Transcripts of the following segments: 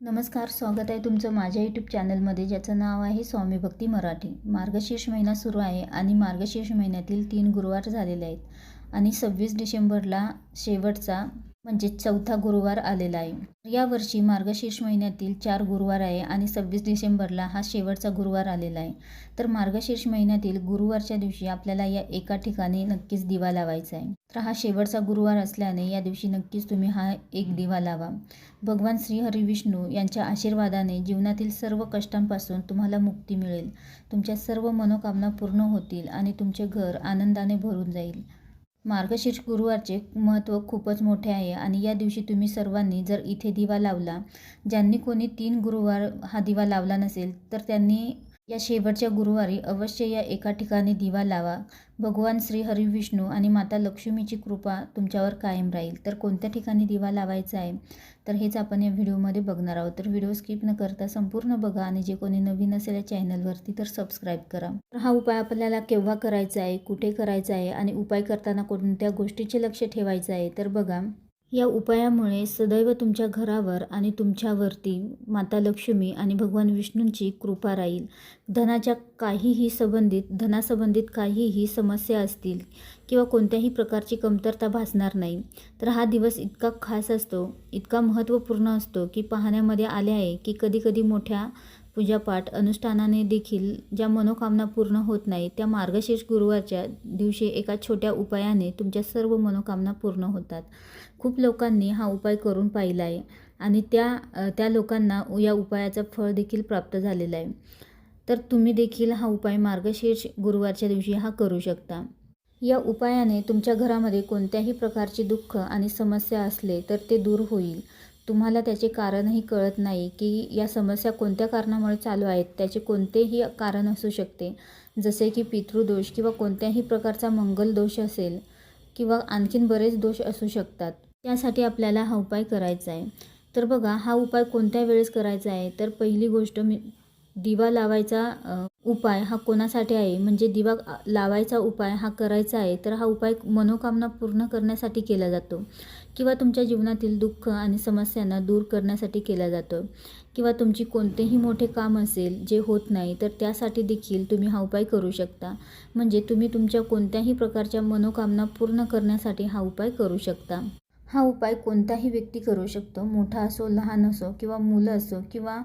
नमस्कार स्वागत आहे तुमचं माझ्या यूट्यूब चॅनलमध्ये ज्याचं नाव आहे स्वामी भक्ती मराठी. मार्गशीर्ष महिना सुरू आहे आणि मार्गशीर्ष महिन्यातील तीन गुरुवार झालेले आहेत. आणि सव्वीस डिसेंबरला शेवटचा म्हणजे चौथा गुरुवार आलेला आहे. यावर्षी मार्गशीर्ष महिन्यातील चार गुरुवार आहे आणि सव्वीस डिसेंबरला हा शेवटचा गुरुवार आलेला आहे. तर मार्गशीर्ष महिन्यातील गुरुवारच्या दिवशी आपल्याला या एका ठिकाणी नक्कीच दिवा लावायचा आहे. तर हा शेवटचा गुरुवार असल्याने या दिवशी नक्कीच तुम्ही हा एक दिवा लावा. भगवान श्री हरी विष्णू यांच्या आशीर्वादाने जीवनातील सर्व कष्टांपासून तुम्हाला मुक्ती मिळेल. तुमच्या सर्व मनोकामना पूर्ण होतील आणि तुमचे घर आनंदाने भरून जाईल. मार्गशीर्ष गुरुवारचे महत्त्व खूपच मोठे आहे आणि या दिवशी तुम्ही सर्वांनी जर इथे दिवा लावला ज्यांनी कोणी तीन गुरुवार हा दिवा लावला नसेल तर त्यांनी या शेवटच्या गुरुवारी अवश्य या एका ठिकाणी दिवा लावा. भगवान श्री हरी विष्णू आणि माता लक्ष्मीची कृपा तुमच्यावर कायम राहील. तर कोणत्या ठिकाणी दिवा लावायचा आहे? तर हेच आपण या व्हिडिओमध्ये बघणार आहोत. तर व्हिडिओ स्किप न करता संपूर्ण बघा आणि जे कोणी नवीन असेल या चॅनलवरती तर सबस्क्राईब करा. तर हा उपाय आपल्याला केव्हा करायचा आहे? कुठे करायचा आहे? आणि उपाय करताना कोणत्या गोष्टीचे लक्ष ठेवायचं आहे? तर बघा. या उपायामुळे सदैव तुमच्या घरावर आणि तुमच्यावरती माता लक्ष्मी आणि भगवान विष्णूंची कृपा राहील. धनाच्या काहीही संबंधित धनासंबंधित काहीही समस्या असतील किंवा कोणत्याही प्रकारची कमतरता भासणार नाही तर हा दिवस इतका खास असतो इतका महत्त्वपूर्ण असतो की पाहण्यामध्ये आले आहे की कधीकधी मोठ्या पूजापाठ अनुष्ठानाने देखील ज्या मनोकामना पूर्ण होत नाही त्या मार्गशीर्ष गुरुवारच्या दिवशी एका छोट्या उपायाने तुमच्या सर्व मनोकामना पूर्ण होतात. खूप लोकांनी हा उपाय करून पाहिला आहे आणि त्या त्या लोकांना या उपायाचं फळ देखील प्राप्त झालेलं आहे. तर तुम्ही देखील हा उपाय मार्गशीर्ष गुरुवारच्या दिवशी हा करू शकता. या उपायाने तुमच्या घरामध्ये कोणत्याही प्रकारचे दुःख आणि समस्या असले तर ते दूर होईल. तुम्हाला त्याचे कारणही कळत नाही की या समस्या कोणत्या कारणामुळे चालू आहेत त्याचे कोणतेही कारण असू शकते. जसे की पितृदोष किंवा कोणत्याही प्रकारचा मंगल दोष असेल किंवा आणखीन बरेच दोष असू शकतात. त्यासाठी आपल्याला हा उपाय करायचा आहे. तर बघा हा उपाय कोणत्या वेळेस करायचा आहे? तर पहिली गोष्ट मी दिवा लावायचा उपाय हा कोणासाठी आहे? म्हणजे दिवा लावायचा उपाय हा करायचा आहे तर हा उपाय मनोकामना पूर्ण करण्यासाठी केला जातो. किंवा तुमच्या जीवनातील दुःख आणि समस्यांना दूर करण्यासाठी केला जातो. किंवा तुमची कोणतेही मोठे काम असेल जे होत नाही तर त्यासाठी देखील तुम्ही हा उपाय करू शकता. म्हणजे तुम्ही तुमच्या कोणत्याही प्रकारच्या मनोकामना पूर्ण करण्यासाठी हा उपाय करू शकता. हा उपाय कोणताही व्यक्ती करू शकतो. मोठा असो लहान असो किंवा मुलं असो किंवा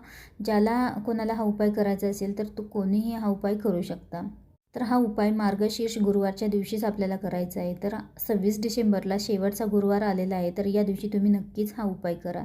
ज्याला कोणाला हा उपाय करायचा असेल तर तो कोणीही हा उपाय करू शकता. तर हा उपाय मार्गशीर्ष गुरुवारच्या दिवशीच आपल्याला करायचा आहे. तर सव्वीस डिसेंबरला शेवटचा गुरुवार आलेला आहे. तर या दिवशी तुम्ही नक्कीच हा उपाय करा.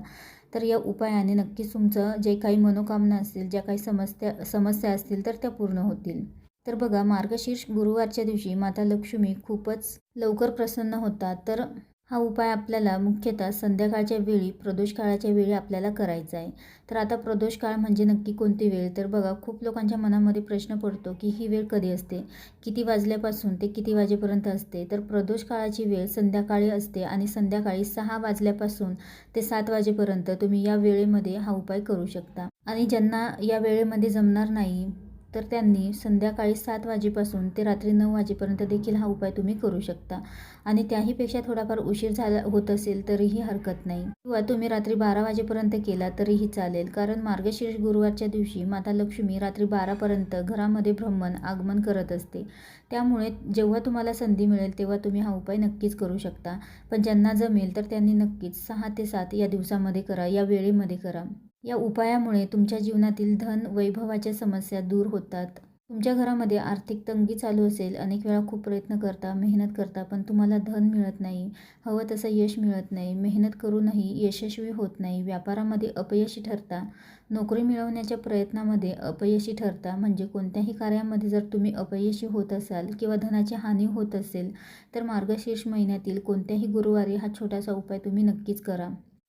तर या उपायाने नक्कीच तुमचं जे काही मनोकामना असतील ज्या काही समस्या समस्या असतील तर त्या पूर्ण होतील. तर बघा मार्गशीर्ष गुरुवारच्या दिवशी माता लक्ष्मी खूपच लवकर प्रसन्न होतात. तर हा उपाय आपल्याला मुख्यतः संध्याकाळच्या वेळी प्रदोष काळाच्या वेळी आपल्याला करायचा आहे. तर आता प्रदोष काळ म्हणजे नक्की कोणती वेळ? तर बघा खूप लोकांच्या मनामध्ये प्रश्न पडतो की ही वेळ कधी असते? किती वाजल्यापासून ते किती वाजेपर्यंत असते? तर प्रदोष काळाची वेळ संध्याकाळी असते आणि संध्याकाळी सहा वाजल्यापासून ते सात वाजेपर्यंत तुम्ही या वेळेमध्ये हा उपाय करू शकता. आणि ज्यांना या वेळेमध्ये जमणार नाही तर त्यांनी संध्याकाळी सात वाजेपासून ते रात्री नऊ वाजेपर्यंत देखील हा उपाय तुम्ही करू शकता. आणि त्याहीपेक्षा थोडाफार उशीर झाला होत असेल तरीही हरकत नाही. किंवा तुम्ही रात्री बारा वाजेपर्यंत केला तरीही चालेल. कारण मार्गशीर्ष गुरुवारच्या दिवशी माता लक्ष्मी रात्री बारापर्यंत घरामध्ये भ्रमण आगमन करत असते. त्यामुळे जेव्हा तुम्हाला संधी मिळेल तेव्हा तुम्ही हा उपाय नक्कीच करू शकता. पण ज्यांना जमेल तर त्यांनी नक्कीच सहा ते सात या दिवसामध्ये करा या वेळेमध्ये करा. या उपायामुळे तुमच्या जीवनातील धन वैभवाच्या समस्या दूर होतात. तुमच्या घरामध्ये आर्थिक तंगी चालू असेल अनेक वेळा खूप प्रयत्न करता मेहनत करता पण तुम्हाला धन मिळत नाही. हवं तसं यश मिळत नाही. मेहनत करूनही यशस्वी होत नाही. व्यापारामध्ये अपयशी ठरता. नोकरी मिळवण्याच्या प्रयत्नामध्ये अपयशी ठरता. म्हणजे कोणत्याही कार्यामध्ये जर तुम्ही अपयशी होत असाल किंवा धनाची हानी होत असेल तर मार्गशीर्ष महिन्यातील कोणत्याही गुरुवारी हा छोटासा उपाय तुम्ही नक्कीच करा.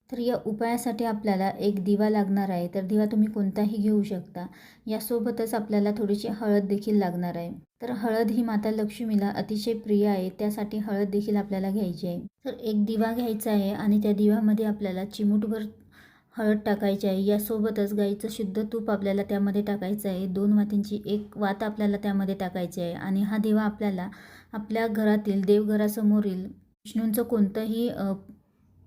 तर या उपायासाठी आपल्याला एक दिवा लागणार आहे. तर दिवा तुम्ही कोणताही घेऊ शकता. यासोबतच आपल्याला थोडीशी हळद देखील लागणार आहे. तर हळद ही माता लक्ष्मीला अतिशय प्रिय आहे. त्यासाठी हळद देखील आपल्याला घ्यायची आहे. तर एक दिवा घ्यायचा आहे आणि त्या दिव्यामध्ये आपल्याला चिमूटभर हळद टाकायची आहे. यासोबतच गाईचं शुद्ध तूप आपल्याला त्यामध्ये टाकायचं आहे. दोन वातींची एक वात आपल्याला त्यामध्ये टाकायची आहे. आणि हा दिवा आपल्याला आपल्या घरातील देवघरासमोरील विष्णूंचं कोणतंही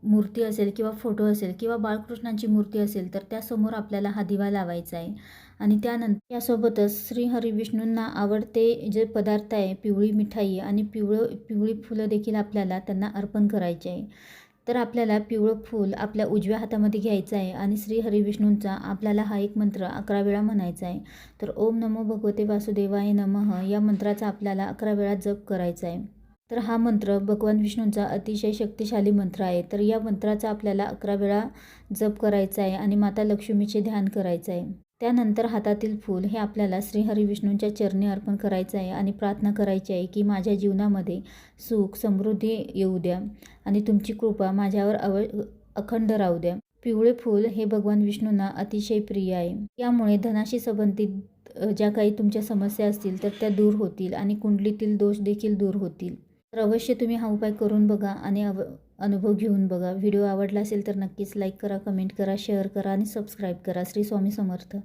मूर्ती असेल किंवा फोटो असेल किंवा बाळकृष्णांची मूर्ती असेल तर त्यासमोर आपल्याला हा दिवा लावायचा आहे. आणि त्यानंतर यासोबतच श्री विष्णूंना आवडते जे पदार्थ आहे पिवळी मिठाई आणि पिवळं पिवळी फुलं देखील आपल्याला त्यांना अर्पण करायचे आहे. तर आपल्याला पिवळं फूल आपल्या उजव्या हातामध्ये घ्यायचं आहे आणि श्री हरिविष्णूंचा आपल्याला हा एक मंत्र अकरा वेळा म्हणायचा आहे. तर ओम नमो भगवते वासुदेवाय नमः या मंत्राचा आपल्याला अकरा वेळा जप करायचा आहे. तर हा मंत्र भगवान विष्णूंचा अतिशय शक्तिशाली मंत्र आहे. तर या मंत्राचा आपल्याला अकरा वेळा जप करायचा आहे आणि माता लक्ष्मीचे ध्यान करायचं आहे. त्यानंतर हातातील फूल हे आपल्याला श्रीहरी विष्णूंच्या चरणी अर्पण करायचं आहे आणि प्रार्थना करायची आहे की माझ्या जीवनामध्ये सुख समृद्धी येऊ द्या आणि तुमची कृपा माझ्यावर अव अखंड राहू द्या. पिवळे फूल हे भगवान विष्णूंना अतिशय प्रिय आहे. यामुळे धनाशी संबंधित ज्या काही तुमच्या समस्या असतील तर त्या दूर होतील आणि कुंडलीतील दोष देखील दूर होतील. तर अवश्य तुम्ही हा उपाय करून बघा आणि अव अनुभव घेऊन बघा. व्हिडिओ आवडला असेल तर नक्कीच लाईक करा कमेंट करा शेअर करा आणि सबस्क्राईब करा. श्री स्वामी समर्थ.